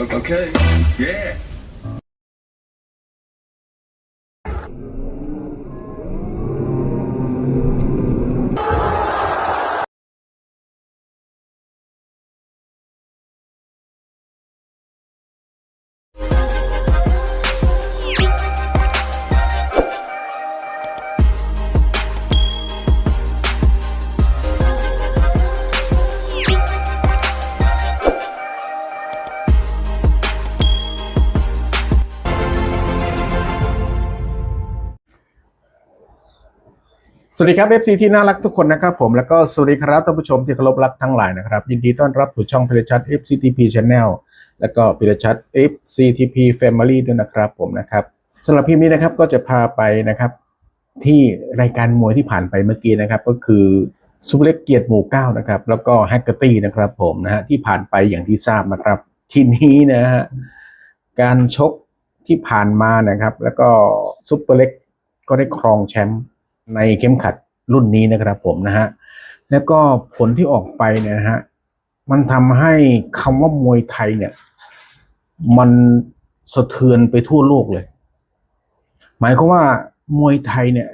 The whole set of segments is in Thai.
Okay. Yeah. สวัสดีครับ FC ที่น่ารักทุกคนนะครับผมแล้วก็สวัสดีครับท่านผู้ชมที่เคารพรักทั้งหลายนะครับ ยินดีต้อนรับสู่ช่องพิรชัด FCTP Channel แล้วก็พิรชัด FCTP Family ด้วยนะครับผมนะครับสำหรับพิมพ์นี้นะครับก็จะพาไปนะครับที่รายการมวยที่ผ่านไปเมื่อกี้นะครับ ก็คือซุปเปอร์เล็กเกียรติหมู่เก้านะครับแล้วก็แฮกเกอร์ตี้นะครับผมนะฮะที่ผ่านไปอย่างที่ทราบนะครับ ทีนี้นะฮะการชกที่ผ่านมานะครับ แล้วก็ซุปเปอร์เล็กก็ได้ครองแชมป์ ในเข็มขัดรุ่นนี้นะครับผมนะฮะแล้วก็ผลที่ออกไปเนี่ยนะฮะมันทำให้คำว่ามวยไทยเนี่ย มันสะเทือนไปทั่วโลกเลย หมายความว่ามวยไทยเนี่ย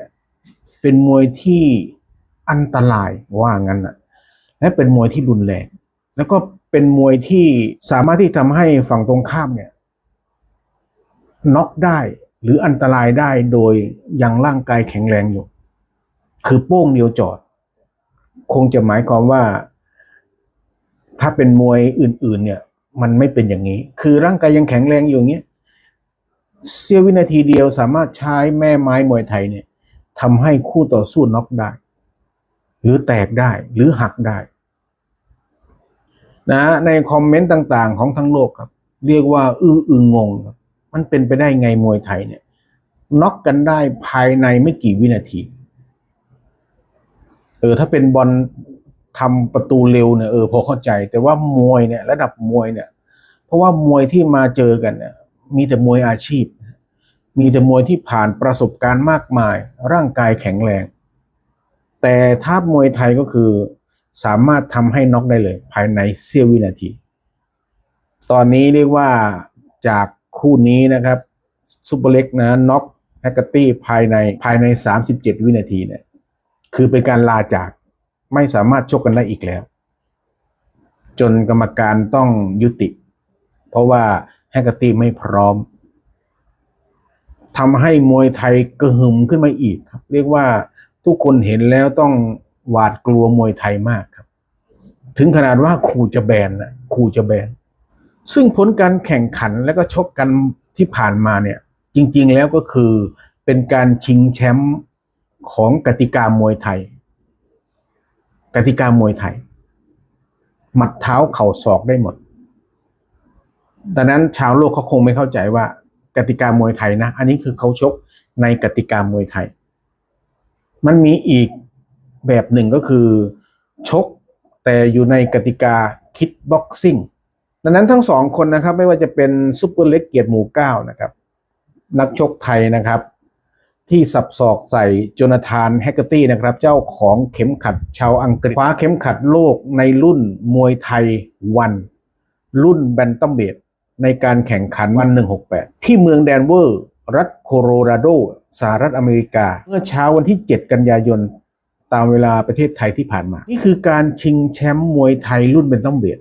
เป็นมวยที่อันตรายว่างั้นนะและเป็นมวยที่รุนแรงแล้วก็เป็นมวยที่สามารถที่ทำให้ฝั่งตรงข้ามเนี่ยน็อกได้หรืออันตรายได้โดยยังร่างกายแข็งแรงอยู่ คือโป้งเดียวจอด คงจะหมายความว่า ถ้าเป็นมวยอื่น ๆ เนี่ย มันไม่เป็นอย่างนี้ คือร่างกายยังแข็งแรงอยู่อย่างเงี้ยเสี้ยววินาทีเดียวสามารถใช้แม่ไม้มวยไทยเนี่ยทำให้คู่ต่อสู้น็อกได้ หรือแตกได้หรือหักได้นะในคอมเมนต์ต่างๆ ของทั้งโลกครับ เรียกว่า อื้ออึงงงมันเป็นไปได้ไงมวยไทยเนี่ยน็อกกันได้ภายในไม่กี่วินาที ออถ้าเป็นบอลทำประตูเร็วเนี่ยเออพอเข้าใจ แต่ว่ามวยเนี่ยระดับมวยเนี่ย เพราะว่ามวยที่มาเจอกันเนี่ยมีแต่มวยอาชีพ มีแต่มวยที่ผ่านประสบการณ์มากมาย ร่างกายแข็งแรง แต่ถ้ามวยไทยก็คือสามารถทำให้น็อกได้เลย ภายในเสี้ยววินาที ตอนนี้เรียกว่าจากคู่นี้นะครับซูเปอร์เล็กนะน็อกแฮกเกอร์ตี้ภายในภายใน 37 วินาทีเนี่ย คือเป็นการลาจากไม่สามารถชกกันได้อีกแล้ว จนกรรมการต้องยุติ เพราะว่าแฮกเกอร์ตี้ไม่พร้อมทำให้มวยไทยกระหึ่มขึ้นมาอีกครับ เรียกว่าทุกคนเห็นแล้วต้องหวาดกลัวมวยไทยมากครับ ถึงขนาดว่าขู่จะแบนนะขู่จะแบน ซึ่งผลการแข่งขันและก็ชกกันที่ผ่านมาเนี่ย จริง ๆ แล้วก็คือเป็นการชิงแชมป์ ของกติกามวยไทย กติกามวยไทย หมัดเท้าเข่าศอกได้หมดดังนั้นชาวโลกเขาคงไม่เข้าใจว่ากติกามวยไทยนะ อันนี้คือเขาชกในกติกามวยไทย มันมีอีกแบบหนึ่งก็คือชกแต่อยู่ในกติกาคิดบ็อกซิ่งดังนั้นทั้งสองคนนะครับ ไม่ว่าจะเป็นซุปเปอร์เล็กเกียรติหมู่เก้านะครับ นักชกไทยนะครับ ที่สับศอกใส่โจนาธานแฮกเกอร์ตี้นะครับ เจ้าของเข็มขัดชาวอังกฤษคว้าเข็มขัดโลกในรุ่นมวยไทยวัน รุ่นแบนตัมเบดในการแข่งขันวัน 168 ที่เมืองแดนเวอร์ รัฐโคโลราโดสหรัฐอเมริกา เมื่อเช้าวันที่ 7 กันยายน ตามเวลาประเทศไทยที่ผ่านมา นี่คือการชิงแชมป์มวยไทยรุ่นแบนตัมเบด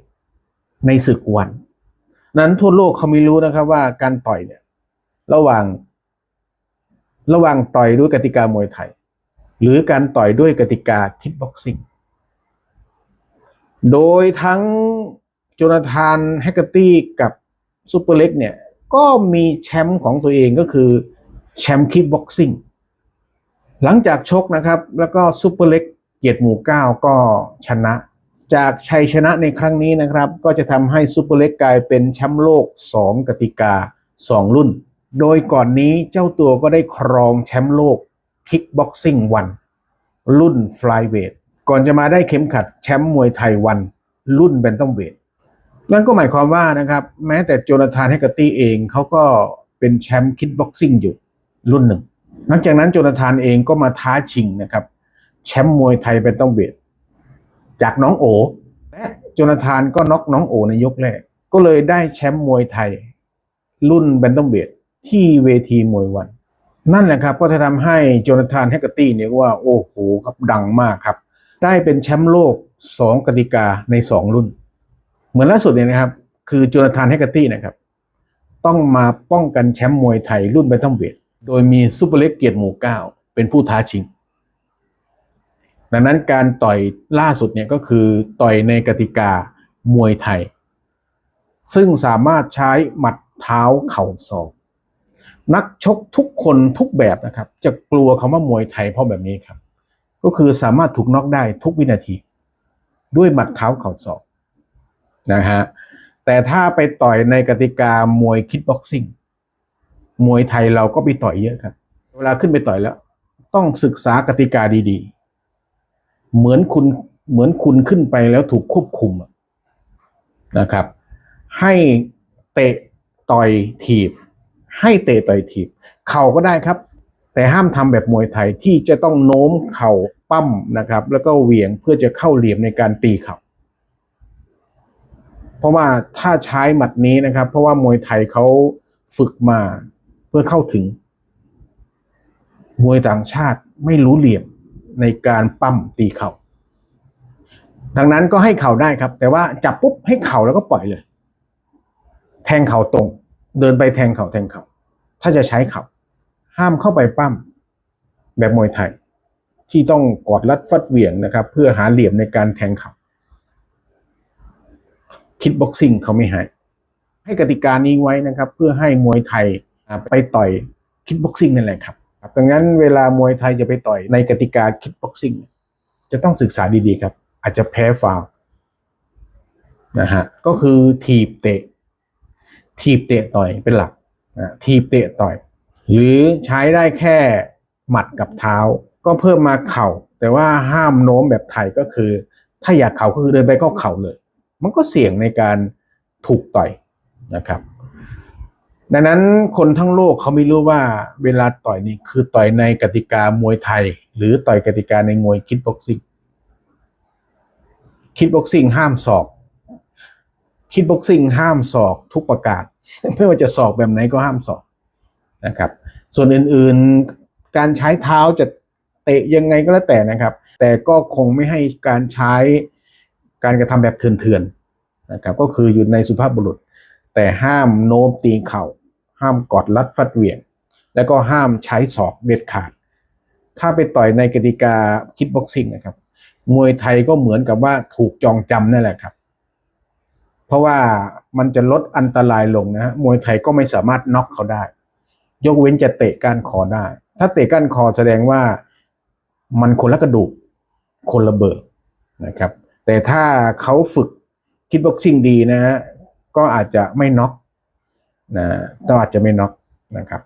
ในศึกวัน นั้นทั่วโลกเขาไม่รู้นะครับว่าการต่อยเนี่ยระหว่าง ระหว่างต่อยด้วยกติกามวยไทย หรือการต่อยด้วยกติกาคิกบ็อกซิ่ง โดยทั้งโจนาธานแฮกเกอร์ตี้กับซูเปอร์เล็กเนี่ย ก็มีแชมป์ของตัวเองก็คือแชมป์คิกบ็อกซิ่ง หลังจากชกนะครับ แล้วก็ซูเปอร์เล็กเกียรติหมู่เก้าก็ชนะ จากชัยชนะในครั้งนี้นะครับ ก็จะทำให้ซูเปอร์เล็กกลายเป็นแชมป์โลก 2 กติกา 2 รุ่น โดยก่อนนี้เจ้าตัวก็ได้ครองแชมป์โลกคิกบ็อกซิ่งวัน รุ่นฟลายเวทก่อนจะมาได้เข็มขัดแชมป์มวยไทยวัน รุ่นแบนตัมเวทนั่นก็หมายความว่านะครับ แม้แต่โจนาธานแฮกตี้เองเขาก็เป็นแชมป์คิกบ็อกซิ่งอยู่รุ่นหนึ่งหลังจากนั้นโจนาธานเองก็มาท้าชิงนะครับ แชมป์มวยไทยแบนตัมเวทจากน้องโอและโจนาธานก็น็อกน้องโอในยกแรก ก็เลยได้แชมป์มวยไทย รุ่นแบนตัมเวท ที่เวทีมวยวัน นั่นแหละครับก็จะทำให้โจนาธานแฮกเกอร์ตี้เนี่ยว่าโอ้โหครับดังมากครับ ได้เป็นแชมป์โลก 2กติกาใน 2 รุ่น เหมือนล่าสุดเนี่ยนะครับ คือโจนาธานแฮกเกอร์ตี้นะครับ ต้องมาป้องกันแชมป์มวยไทยรุ่นแบนตัมเวทโดยมีซูเปอร์เล็กเกียรติหมู่เก้าเป็นผู้ท้าชิง ดังนั้นการต่อยล่าสุดเนี่ยก็คือต่อยในกติกามวยไทย ซึ่งสามารถใช้หมัดเท้าเข่าศอก นักชกทุกคนทุกแบบนะครับ จะกลัวคำว่ามวยไทยเพราะแบบนี้ครับ ก็คือสามารถถูกน็อกได้ทุกวินาที ด้วยหมัดเท้าเข่าศอกนะฮะแต่ถ้าไปต่อยในกติกามวยคิดบ็อกซิ่งมวยไทยเราก็ไปต่อยเยอะครับ เวลาขึ้นไปต่อยแล้ว ต้องศึกษากติกาดีๆ เหมือนคุณเหมือนคุณขึ้นไปแล้วถูกควบคุมนะครับ ให้เตะต่อยถีบ ให้เตะต่อยถีบเข่าก็ได้ครับ แต่ห้ามทำแบบมวยไทยที่จะต้องโน้มเข่าปั้มนะครับ แล้วก็เหวี่ยงเพื่อจะเข้าเหลี่ยมในการตีเข่าเพราะว่าถ้าใช้หมัดนี้นะครับ เพราะว่ามวยไทยเขาฝึกมาเพื่อเข้าถึง มวยต่างชาติไม่รู้เหลี่ยมในการปั้มตีเข่าดังนั้นก็ให้เข่าได้ครับ แต่ว่าจับปุ๊บให้เข่าแล้วก็ปล่อยเลย แทงเข่าตรง เดินไปแทงเข่าแทงเข่าถ้าจะใช้เข่าห้ามเข้าไปปั้มแบบมวยไทย ที่ต้องกอดรัดฟัดเหวี่ยงนะครับ เพื่อหาเหลี่ยมในการแทงเข่าคิดบ็อกซิ่งเขาไม่ให้ให้กติกานี้ไว้นะครับ เพื่อให้มวยไทยไปต่อยคิดบ็อกซิ่งนั่นแหละครับดังนั้นเวลามวยไทยจะไปต่อยในกติกาคิดบ็อกซิ่งจะต้องศึกษาดีๆครับ อาจจะแพ้ฟาวนะฮะก็คือถีบเตะ ทีบเตะต่อยเป็นหลักทีบเตะต่อย หรือใช้ได้แค่หมัดกับเท้า ก็เพิ่มมาเข่า แต่ว่าห้ามโน้มแบบไทยก็คือ ถ้าอยากเข่าก็คือเดินไปก็เข่าเลย มันก็เสี่ยงในการถูกต่อยนะครับ ดังนั้นคนทั้งโลกเขาไม่รู้ว่าเวลาต่อยนี่คือต่อยในกติกามวยไทย หรือต่อยกติกาในมวยคิดบ็อกซิ่งคิดบ็อกซิ่งห้ามศอก คิดบ็อกซิ่งห้ามศอกทุกประกาศไม่ว่าจะศอกแบบไหนก็ห้ามศอกนะครับ ส่วนอื่นๆการใช้เท้าจะเตะยังไงก็แล้วแต่นะครับ แต่ก็คงไม่ให้การใช้การกระทำแบบเถื่อนๆนะครับ ก็คืออยู่ในสุภาพบุรุษ แต่ห้ามโน้มตีเข่า ห้ามกอดรัดฟัดเหวี่ยง แล้วก็ห้ามใช้ศอกเด็ดขาด ถ้าไปต่อยในกติกาคิดบ็อกซิ่งนะครับ มวยไทยก็เหมือนกับว่าถูกจองจำนั่นแหละครับ เพราะว่ามันจะลดอันตรายลงนะมวยไทยก็ไม่สามารถน็อกเขาได้ ยกเว้นจะเตะก้านคอได้ ถ้าเตะก้านคอแสดงว่ามันคนละกระดูกคนละเบิกนะครับ แต่ถ้าเขาฝึกคิดบ็อกซิ่งดีนะฮะก็อาจจะไม่น็อกนะก็อาจจะไม่น็อกนะครับ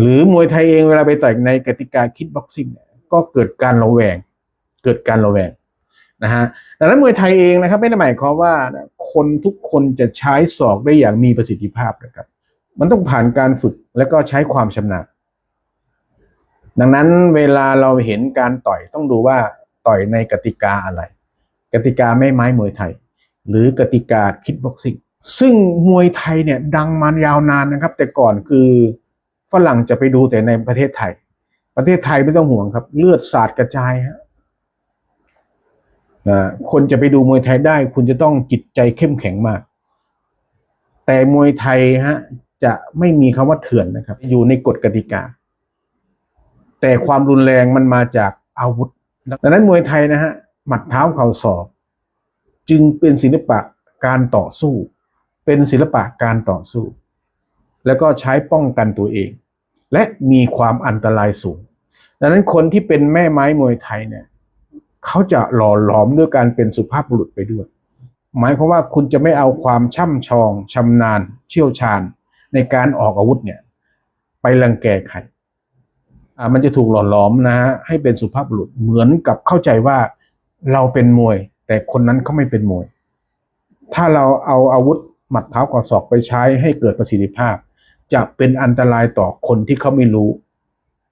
หรือมวยไทยเองเวลาไปต่อยในกติกาคิดบ็อกซิ่งเนี่ยก็เกิดการระแวง เกิดการระแวง นะฮะดังนั้นมวยไทยเองนะครับไม่ได้หมายความว่าคนทุกคนจะใช้ศอกได้อย่างมีประสิทธิภาพนะครับ มันต้องผ่านการฝึกแล้วก็ใช้ความชำนาญดังนั้นเวลาเราเห็นการต่อยต้องดูว่าต่อยในกติกาอะไร กติกาไม่ไม้มวยไทย หรือกติกาคิดบ็อกซิ่งซึ่งมวยไทยเนี่ยดังมายาวนานนะครับ แต่ก่อนคือฝรั่งจะไปดูแต่ในประเทศไทย ประเทศไทยไม่ต้องห่วงครับ เลือดสาดกระจายฮะ นะคนจะไปดูมวยไทยได้ คุณจะต้องจิตใจเข้มแข็งมาก แต่มวยไทยฮะ จะไม่มีคำว่าเถื่อนนะครับ อยู่ในกฎกติกา แต่ความรุนแรงมันมาจากอาวุธดังนั้นมวยไทยนะฮะหมัดเท้าเข่าศอก จึงเป็นศิลปะการต่อสู้ เป็นศิลปะการต่อสู้ แล้วก็ใช้ป้องกันตัวเอง และมีความอันตรายสูง ดังนั้นคนที่เป็นแม่ไม้มวยไทยเนี่ย เขาจะหล่อหลอมด้วยการเป็นสุภาพบุรุษไปด้วย หมายความว่าคุณจะไม่เอาความช่ำชองชำนาญ เชี่ยวชาญ ในการออกอาวุธเนี่ย ไปรังแกใครอ่ามันจะถูกหล่อหลอมนะฮะให้เป็นสุภาพบุรุษเหมือนกับเข้าใจว่าเราเป็นมวย แต่คนนั้นเขาไม่เป็นมวย ถ้าเราเอาอาวุธหมัดเท้ากอศอกไปใช้ให้เกิดประสิทธิภาพ จะเป็นอันตรายต่อคนที่เขาไม่รู้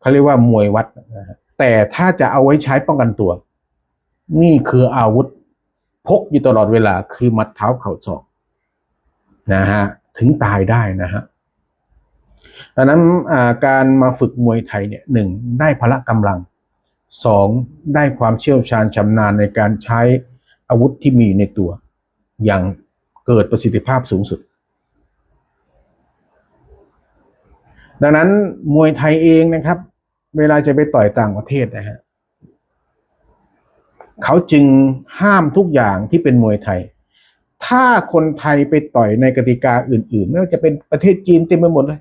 เขาเรียกว่ามวยวัดนะฮะแต่ถ้าจะเอาไว้ใช้ป้องกันตัว นี่คืออาวุธพกอยู่ตลอดเวลาคือมัดเท้าเข่าศอกนะฮะถึงตายได้นะฮะดังนั้นาการมาฝึกมวยไทยเนี่ยหนึ่งได้พละกำลังสองได้ความเชี่ยวชาญชำนาญในการใช้อาวุธที่มีอยู่ในตัว อย่างเกิดประสิทธิภาพสูงสุด ดังนั้นมวยไทยเองนะครับ เวลาจะไปต่อยต่างประเทศนะฮะ เขาจึงห้ามทุกอย่างที่เป็นมวยไทย ถ้าคนไทยไปต่อยในกติกาอื่น ๆ ไม่ว่าจะเป็นประเทศจีนเต็มไปหมดเลย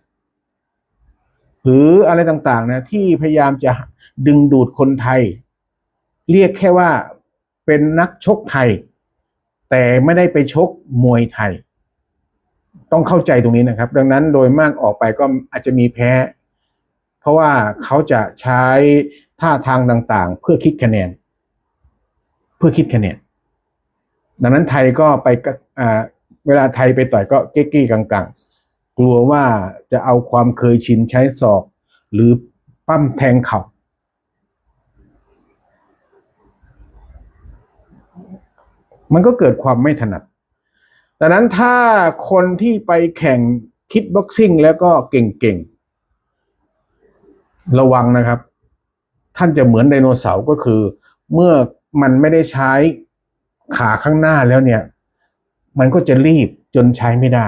หรืออะไรต่างๆนะที่พยายามจะดึงดูดคนไทย เรียกแค่ว่าเป็นนักชกไทย แต่ไม่ได้ไปชกมวยไทย ต้องเข้าใจตรงนี้นะครับ ดังนั้นโดยมากออกไปก็อาจจะมีแพ้ เพราะว่าเขาจะใช้ท่าทางต่างๆ เพื่อคิดคะแนน พื่อคิดคะแนนดังนั้นไทยก็ไปเวลาไทยไปต่อยก็เก๊กี้กังๆ กลัวว่าจะเอาความเคยชินใช้ศอก หรือปั้มแทงเข่ามันก็เกิดความไม่ถนัดดังนั้นถ้าคนที่ไปแข่งคิดบ็อกซิ่งแล้วก็เก่งๆ ระวังนะครับ ท่านจะเหมือนไดโนเสาร์ก็คือเมื่อ มันไม่ได้ใช้ขาข้างหน้าแล้วเนี่ย มันก็จะรีบจนใช้ไม่ได้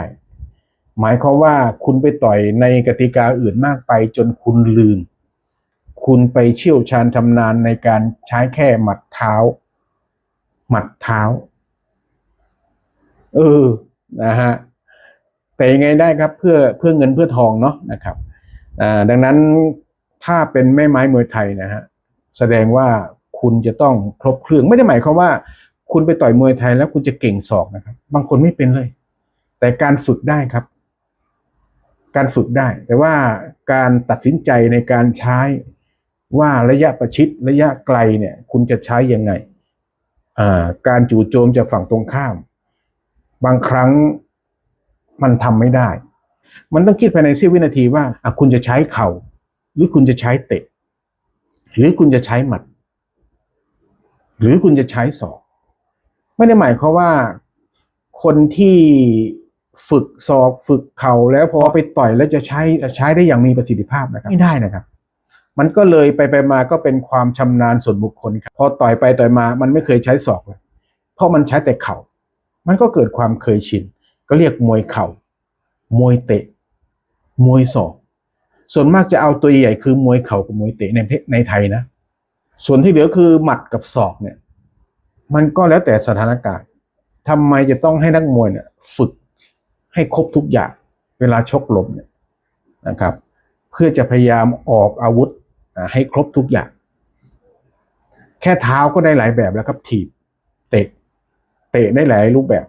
หมายความว่าคุณไปต่อยในกติกาอื่นมากไปจนคุณลืม คุณไปเชี่ยวชาญชำนาญในการใช้แค่หมัดเท้า หมัดเท้า เออ นะฮะ แต่ยังไงได้ครับเพื่อเพื่อเงินเพื่อทองเนาะนะครับดังนั้นถ้าเป็นแม่ไม้มวยไทยนะฮะแสดงว่า คุณจะต้องครบเครื่องไม่ได้หมายความว่า คุณไปต่อยมวยไทยแล้วคุณจะเก่งศอกนะครับ บางคนไม่เป็นเลย แต่การฝึกได้ครับ การฝึกได้ แต่ว่าการตัดสินใจในการใช้ว่าระยะประชิดระยะไกลเนี่ย คุณจะใช้ยังไงการจู่โจมจากฝั่งตรงข้าม บางครั้งมันทำไม่ได้ มันต้องคิดภายในเสี้ยววินาทีว่าคุณจะใช้เข่า หรือคุณจะใช้เตะ หรือคุณจะใช้หมัด หรือคุณจะใช้ศอก ไม่ได้หมายความว่าคนที่ฝึกศอกฝึกเข่าแล้วพอไปต่อยแล้วจะใช้จะใช้ได้อย่างมีประสิทธิภาพนะครับไม่ได้นะครับ มันก็เลยไปไปมาก็เป็นความชำนาญส่วนบุคคลครับพอต่อยไปต่อยมา มันไม่เคยใช้ศอกเลยเพราะมันใช้แต่เข่า มันก็เกิดความเคยชิน ก็เรียกมวยเข่ามวยเตะ มวยศอก ส่วนมากจะเอาตัวใหญ่คือมวยเข่ากับมวยเตะในประเทศในไทยนะ ส่วนที่เหลือคือหมัดกับศอกเนี่ย มันก็แล้วแต่สถานการณ์ทำไมจะต้องให้นักมวยเนี่ยฝึกให้ครบทุกอย่าง เวลาชกลมเนี่ยนะครับ เพื่อจะพยายามออกอาวุธให้ครบทุกอย่าง แค่เท้าก็ได้หลายแบบแล้วครับถีบเตะเตะได้หลายรูปแบบ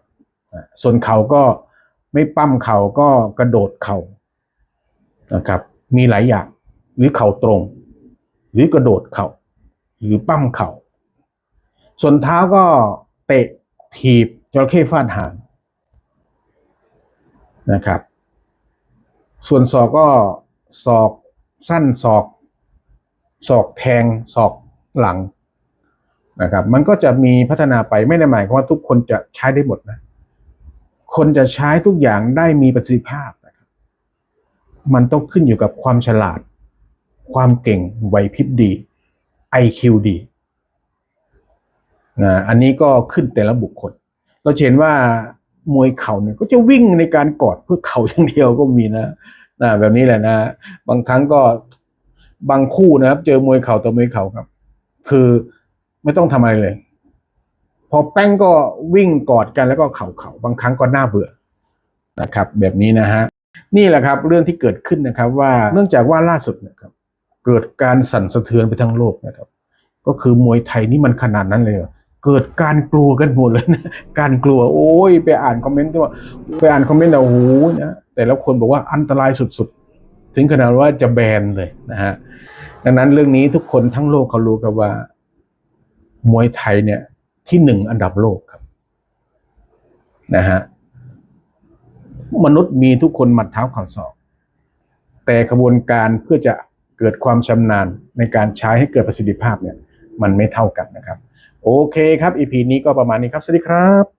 ส่วนเขาก็ไม่ปั้มเข่าก็กระโดดเข่านะครับ มีหลายอย่างหรือเข่าตรง หรือกระโดดเข่า หรือปั้มเข่า ส่วนเท้าก็เตะถีบจระเข้ฟาดหางนะครับ ส่วนศอกก็ศอกสั้นศอกศอกแทงศอกหลังนะครับ มันก็จะมีพัฒนาไปไม่ได้หมายความว่าทุกคนจะใช้ได้หมดนะ คนจะใช้ทุกอย่างได้มีประสิทธิภาพนะครับ มันต้องขึ้นอยู่กับความฉลาด ความเก่งไหวพริบดี IQ ดีนะอันนี้ก็ขึ้นแต่ละบุคคล เราเห็นว่ามวยเข่าเนี่ยก็จะวิ่งในการกอดเพื่อเข่าอย่างเดียวก็มีนะนะแบบนี้แหละนะ บางครั้งก็บางคู่นะครับ เจอมวยเข่าต่อมวยเข่าครับ คือไม่ต้องทำอะไรเลย พอแป้งก็วิ่งกอดกันแล้วก็เข่าเข่าบางครั้งก็น่าเบื่อนะครับ แบบนี้นะฮะนี่แหละครับ เรื่องที่เกิดขึ้นนะครับ ว่าเนื่องจากว่าล่าสุดนะครับ เกิดการสั่นสะเทือนไปทั้งโลกนะครับ ก็คือมวยไทยนี่มันขนาดนั้นเลยเกิดการกลัวกันหมดเลยนะการกลัวโอ้ยไปอ่านคอมเมนต์ที่ว่าไปอ่านคอมเมนต์แล้วโอ้โหนะแต่ละคนบอกว่าอันตรายสุดๆ ถึงขนาดว่าจะแบนเลยนะฮะดังนั้นเรื่องนี้ทุกคนทั้งโลกเขารู้กันว่ามวยไทยเนี่ยที่หนึ่งอันดับโลกครับนะฮะมนุษย์มีทุกคนหมัดเท้าข่าศอก แต่กระบวนการเพื่อจะ เกิดความชำนาญในการใช้ให้เกิดประสิทธิภาพเนี่ยมันไม่เท่ากันนะครับ โอเคครับ EP นี้ก็ประมาณนี้ครับ สวัสดีครับ